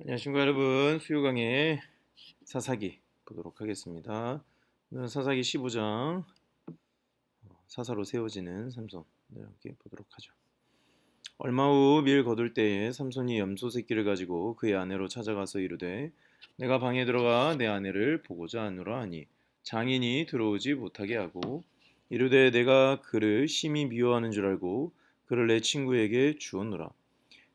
안녕하십니까 여러분. 수요강의 사사기 보도록 하겠습니다. 오늘은 사사기 15장 사사로 세워지는 삼손 네, 함께 보도록 하죠. 얼마 후 밀 거둘 때에 삼손이 염소 새끼를 가지고 그의 아내로 찾아가서 이르되 내가 방에 들어가 내 아내를 보고자 하노라 하니 장인이 들어오지 못하게 하고 이르되 내가 그를 심히 미워하는 줄 알고 그를 내 친구에게 주었노라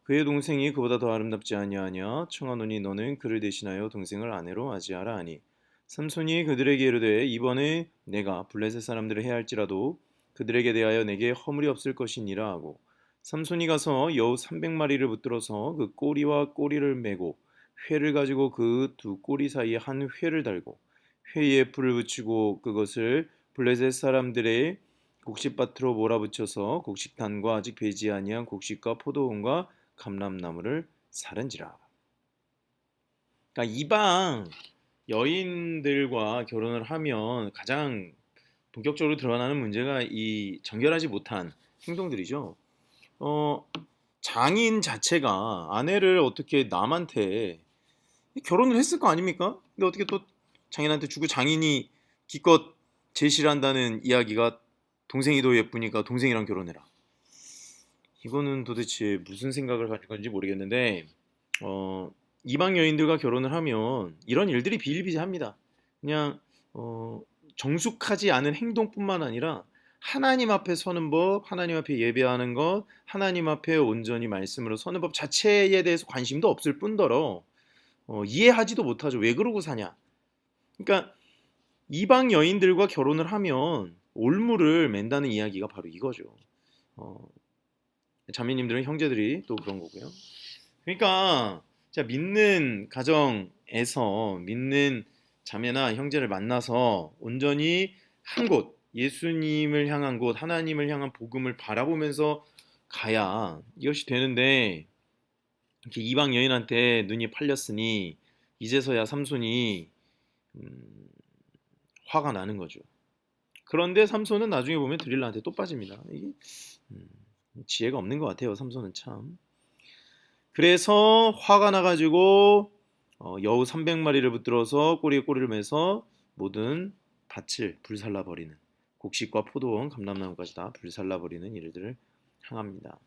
그의 동생이 그보다 더 아름답지 아니하냐? 청하노니 너는 그를 대신하여 동생을 아내로 맞이하라 하니. 삼손이 그들에게 이르되 이번에 내가 블레셋 사람들을 해할지라도 그들에게 대하여 내게 허물이 없을 것이니라 하고. 삼손이 가서 여우 300마리를 붙들어서 그 꼬리와 꼬리를 메고 회를 가지고 그 두 꼬리 사이에 한 회를 달고 회에 불을 붙이고 그것을 블레셋 사람들의 곡식밭으로 몰아붙여서 곡식단과 아직 배지 아니한 곡식과 포도원과 감람나무를 사른지라. 그러니까 이방 여인들과 결혼을 하면 가장 본격적으로 드러나는 문제가 이 정결하지 못한 행동들이죠. 어, 장인 자체가 아내를 어떻게 남한테 결혼을 했을 거 아닙니까? 근데 어떻게 또 장인한테 주고 장인이 기껏 제시를 한다는 이야기가 동생이 더 예쁘니까 동생이랑 결혼해라. 이거는 도대체 무슨 생각을 가진 건지 모르겠는데 어, 이방 여인들과 결혼을 하면 이런 일들이 비일비재합니다. 그냥 어, 정숙하지 않은 행동뿐만 아니라 하나님 앞에 서는 법, 하나님 앞에 예배하는 것, 하나님 앞에 온전히 말씀으로 서는 법 자체에 대해서 관심도 없을 뿐더러 어, 이해하지도 못하죠. 왜 그러고 사냐? 그러니까 이방 여인들과 결혼을 하면 올무를 맨다는 이야기가 바로 이거죠. 어, 자매님들은 형제들이 또 그런 거고요. 그러니까 자 믿는 가정에서 믿는 자매나 형제를 만나서 온전히 한 곳, 예수님을 향한 곳, 하나님을 향한 복음을 바라보면서 가야 이것이 되는데 이렇게 이방 여인한테 눈이 팔렸으니 이제서야 삼손이 음, 화가 나는 거죠. 그런데 삼손은 나중에 보면 드릴라한테 또 빠집니다. 이게 음, 지혜가 없는 것 같아요. 삼손은 참. 그래서 화가 나가지고 어, 여우 300마리를 붙들어서 꼬리에 꼬리를 매서 모든 밭을 불살라 버리는 곡식과 포도원, 감람나무까지 다 불살라 버리는 일들을 향합니다.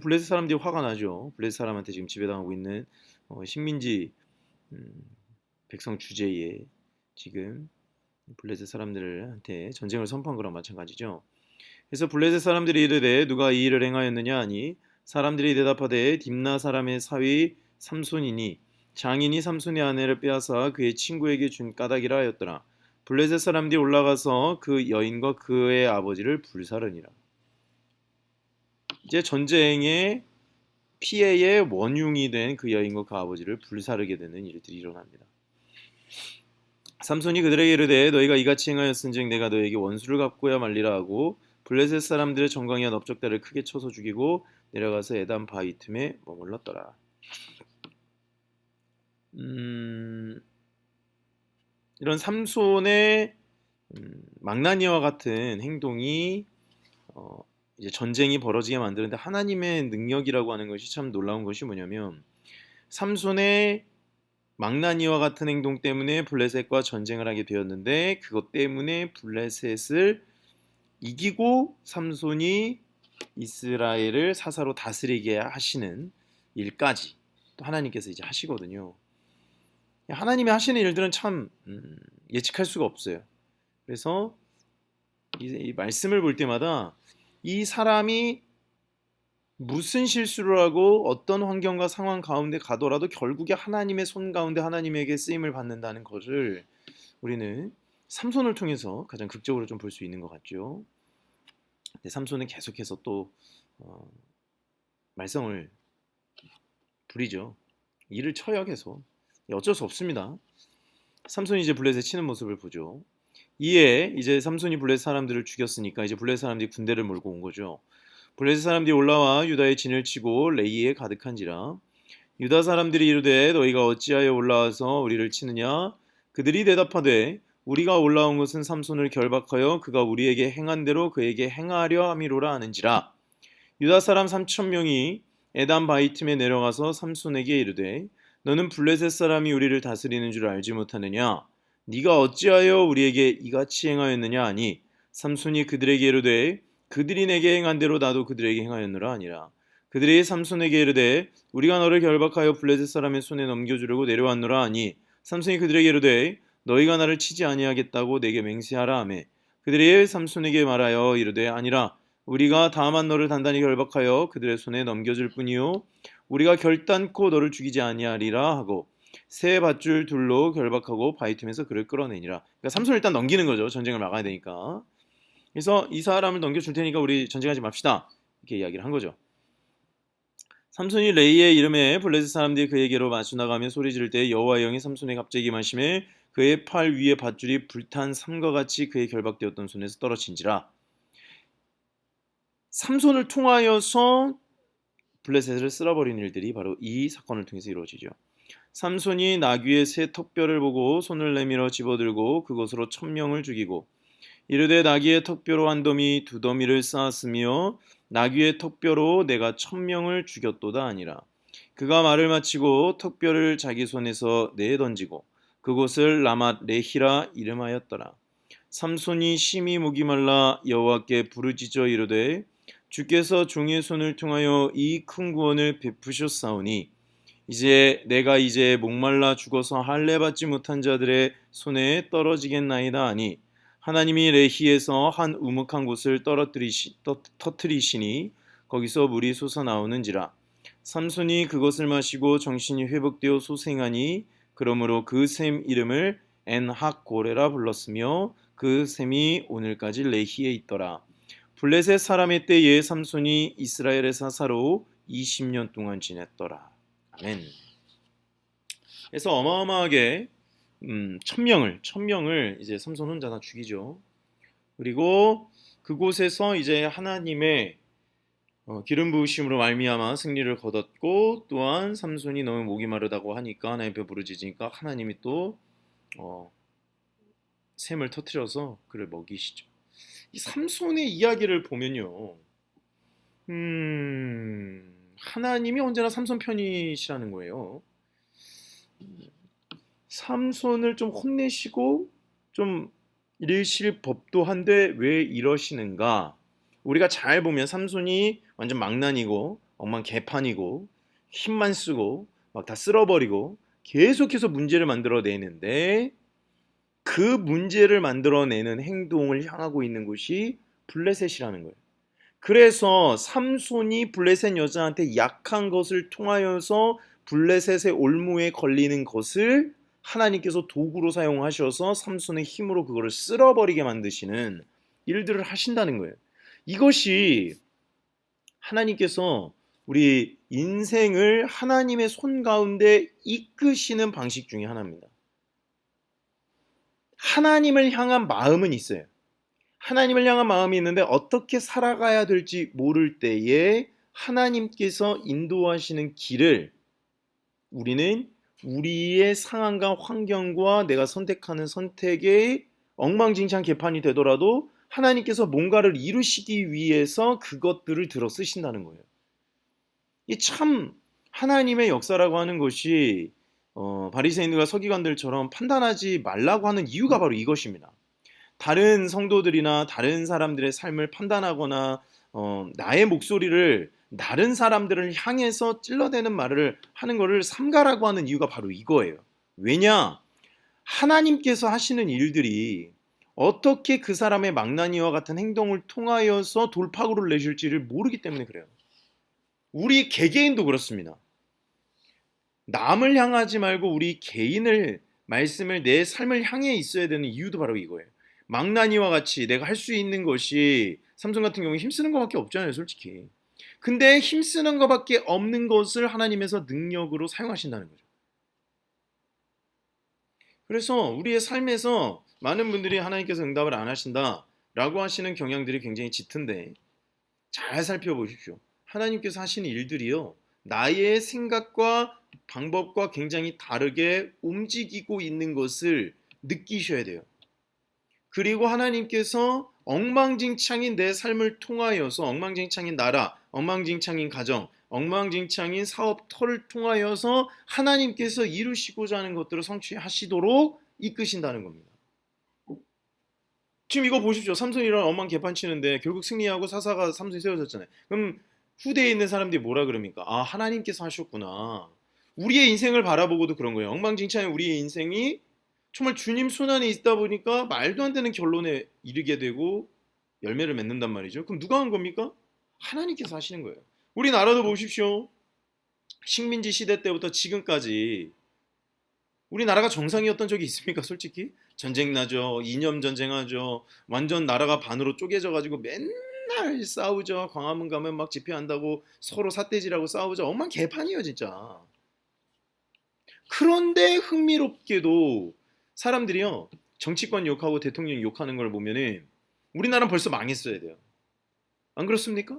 블레셋 사람들이 화가 나죠. 블레셋 사람한테 지금 지배당하고 있는 어, 식민지 음, 백성 주제에 지금 블레셋 사람들한테 전쟁을 선포한 거랑 마찬가지죠. 그래서 블레셋 사람들이 이르되 누가 이 일을 행하였느냐 하니 사람들이 대답하되 딥나 사람의 사위 삼손이니 장인이 삼손의 아내를 빼앗아 그의 친구에게 준 까닭이라 하였더라. 블레셋 사람들이 올라가서 그 여인과 그의 아버지를 불사르니라. 이제 전쟁의 피해의 원흉이 된 그 여인과 그 아버지를 불사르게 되는 일들이 일어납니다. 삼손이 그들에게 이르되 너희가 이같이 행하였은즉 내가 너에게 원수를 갚고야 말리라 하고 블레셋 사람들의 정강이와 넓적다를 크게 쳐서 죽이고 내려가서 에담 바위 틈에 머물렀더라. 음, 이런 삼손의 음, 망나니와 같은 행동이 어, 이제 전쟁이 벌어지게 만드는데 하나님의 능력이라고 하는 것이 참 놀라운 것이 뭐냐면 삼손의 망나니와 같은 행동 때문에 블레셋과 전쟁을 하게 되었는데 그것 때문에 블레셋을 이기고 삼손이 이스라엘을 사사로 다스리게 하시는 일까지 또 하나님께서 이제 하시거든요. 하나님이 하시는 일들은 참 음, 예측할 수가 없어요. 그래서 이, 이 말씀을 볼 때마다 이 사람이 무슨 실수를 하고 어떤 환경과 상황 가운데 가더라도 결국에 하나님의 손 가운데 하나님에게 쓰임을 받는다는 것을 우리는 삼손을 통해서 가장 극적으로 좀 볼 수 있는 것 같죠. 근데 삼손은 계속해서 또 어, 말썽을 부리죠. 일을 쳐요 계속. 어쩔 수 없습니다. 삼손이 이제 블레셋 치는 모습을 보죠. 이에 이제 삼손이 블레셋 사람들을 죽였으니까 이제 블레셋 사람들이 군대를 몰고 온 거죠. 블레셋 사람들이 올라와 유다의 진을 치고 레이에 가득한지라 유다 사람들이 이르되 너희가 어찌하여 올라와서 우리를 치느냐 그들이 대답하되 우리가 올라온 것은 삼손을 결박하여 그가 우리에게 행한 대로 그에게 행하려 함이로라 하는지라. 유다 사람 삼천 명이 에담 바이 틈에 내려가서 삼손에게 이르되 너는 블레셋 사람이 우리를 다스리는 줄 알지 못하느냐? 네가 어찌하여 우리에게 이같이 행하였느냐 하니? 삼손이 그들에게 이르되 그들이 내게 행한 대로 나도 그들에게 행하였노라 아니라. 그들이 삼손에게 이르되 우리가 너를 결박하여 블레셋 사람의 손에 넘겨주려고 내려왔노라 하니? 삼손이 그들에게 이르되 너희가 나를 치지 아니하겠다고 내게 맹세하라 하매 그들이 삼손에게 말하여 이르되 아니라 우리가 다만 너를 단단히 결박하여 그들의 손에 넘겨줄 뿐이요 우리가 결단코 너를 죽이지 아니하리라 하고 새 밧줄 둘로 결박하고 바위 틈에서 그를 끌어내니라. 그러니까 삼손을 일단 넘기는 거죠. 전쟁을 막아야 되니까. 그래서 이 사람을 넘겨줄 테니까 우리 전쟁하지 맙시다. 이렇게 이야기를 한 거죠. 삼손이 레이의 이름에 블레셋 사람들이 그에게로 마주 나가며 소리 지를 때 여호와의 영이 삼손의 갑자기 마심에 그의 팔 위에 밧줄이 불탄 삼과 같이 그의 결박되었던 손에서 떨어진지라. 삼손을 통하여서 블레셋을 쓸어버리는 일들이 바로 이 사건을 통해서 이루어지죠. 삼손이 나귀의 새 턱뼈를 보고 손을 내밀어 집어들고 그것으로 천명을 죽이고 이르되 나귀의 턱뼈로 한 더미 두 더미를 쌓았으며 나귀의 턱뼈로 내가 천명을 죽였도다 아니라 그가 말을 마치고 턱뼈를 자기 손에서 내 던지고 그곳을 라맛 레히라 이름하였더라. 삼손이 심히 목이 말라 여호와께 부르짖어 이르되 주께서 종의 손을 통하여 이 큰 구원을 베푸셨사오니 이제 내가 이제 목말라 죽어서 할례 받지 못한 자들의 손에 떨어지겠나이다 하니 하나님이 레히에서 한 우묵한 곳을 떨어뜨리시 떠- 터뜨리시니 거기서 물이 솟아 나오는지라. 삼손이 그것을 마시고 정신이 회복되어 소생하니 그러므로 그 샘 이름을 엔학 고레라 불렀으며 그 샘이 오늘까지 레히에 있더라 블레셋 사람의 때에 삼손이 이스라엘의 사사로 20년 동안 지냈더라 아멘. 그래서 어마어마하게 음, 천명을 천명을 이제 삼손 혼자 다 죽이죠. 그리고 그곳에서 이제 하나님의 어, 기름 부으심으로 말미암아 승리를 거뒀고 또한 삼손이 너무 목이 마르다고 하니까 하나님 께 부르짖으니까 하나님이 또 어, 샘을 터트려서 그를 먹이시죠. 이 삼손의 이야기를 보면요. 음, 하나님이 언제나 삼손 편이시라는 거예요. 삼손을 좀 혼내시고 좀 이르실 법도 한데 왜 이러시는가? 우리가 잘 보면 삼손이 완전 망난이고 엉망 개판이고 힘만 쓰고 막 다 쓸어버리고 계속해서 문제를 만들어내는데 그 문제를 만들어내는 행동을 향하고 있는 곳이 블레셋이라는 거예요. 그래서 삼손이 블레셋 여자한테 약한 것을 통하여서 블레셋의 올무에 걸리는 것을 하나님께서 도구로 사용하셔서 삼손의 힘으로 그거를 쓸어버리게 만드시는 일들을 하신다는 거예요. 이것이 하나님께서 우리 인생을 하나님의 손 가운데 이끄시는 방식 중에 하나입니다. 하나님을 향한 마음은 있어요. 하나님을 향한 마음이 있는데 어떻게 살아가야 될지 모를 때에 하나님께서 인도하시는 길을 우리는 우리의 상황과 환경과 내가 선택하는 선택의 엉망진창 개판이 되더라도 하나님께서 뭔가를 이루시기 위해서 그것들을 들어 쓰신다는 거예요. 이 참 하나님의 역사라고 하는 것이 어, 바리새인들과 서기관들처럼 판단하지 말라고 하는 이유가 바로 이것입니다. 다른 성도들이나 다른 사람들의 삶을 판단하거나 어, 나의 목소리를 다른 사람들을 향해서 찔러대는 말을 하는 것을 삼가라고 하는 이유가 바로 이거예요. 왜냐? 하나님께서 하시는 일들이 어떻게 그 사람의 망나니와 같은 행동을 통하여서 돌파구를 내실지를 모르기 때문에 그래요. 우리 개개인도 그렇습니다. 남을 향하지 말고 우리 개인을 말씀을 내 삶을 향해 있어야 되는 이유도 바로 이거예요. 망나니와 같이 내가 할 수 있는 것이 삼성 같은 경우에 힘쓰는 것밖에 없잖아요, 솔직히. 근데 힘쓰는 것밖에 없는 것을 하나님에서 능력으로 사용하신다는 거죠. 그래서 우리의 삶에서 많은 분들이 하나님께서 응답을 안 하신다라고 하시는 경향들이 굉장히 짙은데 잘 살펴보십시오. 하나님께서 하시는 일들이요. 나의 생각과 방법과 굉장히 다르게 움직이고 있는 것을 느끼셔야 돼요. 그리고 하나님께서 엉망진창인 내 삶을 통하여서 엉망진창인 나라, 엉망진창인 가정, 엉망진창인 사업터를 통하여서 하나님께서 이루시고자 하는 것들을 성취하시도록 이끄신다는 겁니다. 지금 이거 보십시오. 삼손이랑 엉망 개판 치는데 결국 승리하고 사사가 삼손이 세워졌잖아요. 그럼 후대에 있는 사람들이 뭐라 그럽니까? 아 하나님께서 하셨구나. 우리의 인생을 바라보고도 그런 거예요. 엉망진창인 우리의 인생이 정말 주님 손안에 있다 보니까 말도 안 되는 결론에 이르게 되고 열매를 맺는단 말이죠. 그럼 누가 한 겁니까? 하나님께서 하시는 거예요. 우리나라도 보십시오. 식민지 시대 때부터 지금까지 우리나라가 정상이었던 적이 있습니까? 솔직히 전쟁 나죠. 이념 전쟁하죠. 완전 나라가 반으로 쪼개져 가지고 맨날 싸우죠. 광화문 가면 막 집회한다고 서로 삿대질하고 싸우죠. 엉망 개판이에요, 진짜. 그런데 흥미롭게도 사람들이요. 정치권 욕하고 대통령 욕하는 걸 보면은 우리나라는 벌써 망했어야 돼요. 안 그렇습니까?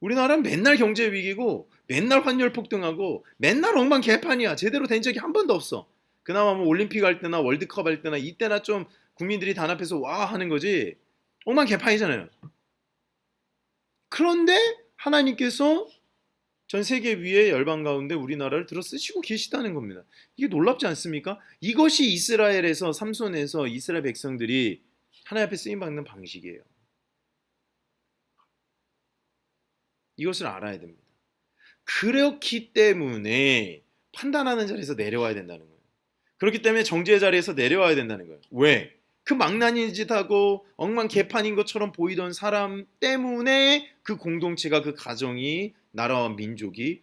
우리나라는 맨날 경제 위기고 맨날 환율 폭등하고 맨날 엉망 개판이야. 제대로 된 적이 한 번도 없어. 그나마 뭐 올림픽 할 때나 월드컵 할 때나 이때나 좀 국민들이 단합해서 와 하는 거지. 엉망 개판이잖아요. 그런데 하나님께서 전 세계 위에 열방 가운데 우리나라를 들어 쓰시고 계시다는 겁니다. 이게 놀랍지 않습니까? 이것이 이스라엘에서 삼손에서 이스라엘 백성들이 하나님 앞에 쓰임 받는 방식이에요. 이것을 알아야 됩니다. 그렇기 때문에 판단하는 자리에서 내려와야 된다는 거예요. 그렇기 때문에 정죄의 자리에서 내려와야 된다는 거예요. 왜? 그 망나니 짓하고 엉망 개판인 것처럼 보이던 사람 때문에 그 공동체가 그 가정이 나라와 민족이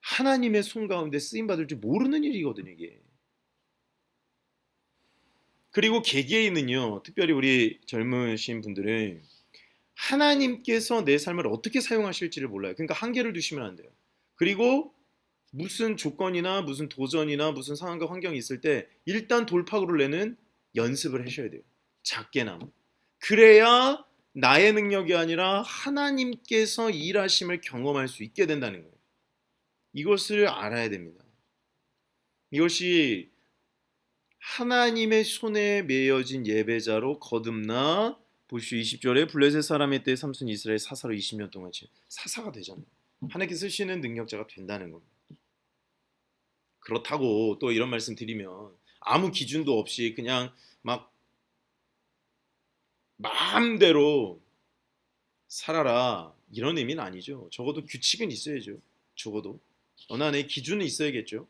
하나님의 손 가운데 쓰임 받을 줄 모르는 일이거든요, 이게. 그리고 개개인은요, 특별히 우리 젊으신 분들은 하나님께서 내 삶을 어떻게 사용하실지를 몰라요. 그러니까 한계를 두시면 안 돼요. 그리고 무슨 조건이나 무슨 도전이나 무슨 상황과 환경이 있을 때 일단 돌파구를 내는 연습을 하셔야 돼요. 작게나마. 그래야 나의 능력이 아니라 하나님께서 일하심을 경험할 수 있게 된다는 거예요. 이것을 알아야 됩니다. 이것이 하나님의 손에 매여진 예배자로 거듭나 보시오 20절에 블레셋 사람의 때 삼손 이스라엘 사사로 20년 동안 사사가 되잖아요. 하나님께 쓰시는 능력자가 된다는 겁니다. 그렇다고 또 이런 말씀 드리면 아무 기준도 없이 그냥 막 마음대로 살아라 이런 의미는 아니죠. 적어도 규칙은 있어야죠. 적어도 한의 기준은 있어야겠죠.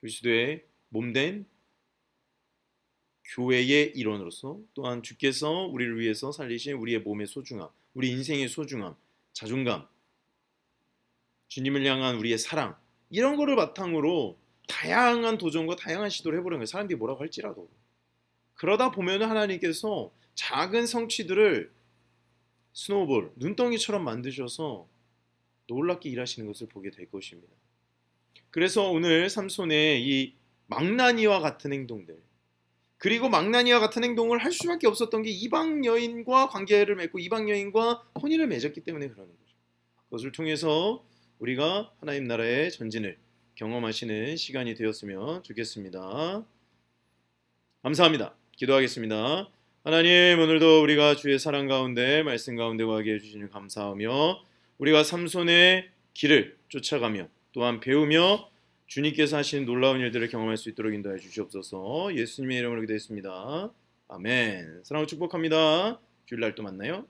그리스도의 몸된 교회의 일원으로서 또한 주께서 우리를 위해서 살리신 우리의 몸의 소중함, 우리 인생의 소중함, 자존감, 주님을 향한 우리의 사랑 이런 거를 바탕으로 다양한 도전과 다양한 시도를 해보는 거예요. 사람들이 뭐라고 할지라도. 그러다 보면 하나님께서 작은 성취들을 스노우볼, 눈덩이처럼 만드셔서 놀랍게 일하시는 것을 보게 될 것입니다. 그래서 오늘 삼손의 이 망나니와 같은 행동들, 그리고 망나니와 같은 행동을 할 수밖에 없었던 게 이방 여인과 관계를 맺고 이방 여인과 혼인을 맺었기 때문에 그러는 거죠. 그것을 통해서 우리가 하나님 나라의 전진을 경험하시는 시간이 되었으면 좋겠습니다. 감사합니다. 기도하겠습니다. 하나님 오늘도 우리가 주의 사랑 가운데 말씀 가운데 거하게 해주시니 감사하며 우리가 삼손의 길을 쫓아가며 또한 배우며 주님께서 하시는 놀라운 일들을 경험할 수 있도록 인도해 주시옵소서 예수님의 이름으로 기도했습니다. 아멘. 사랑으로 축복합니다. 주일날 또 만나요.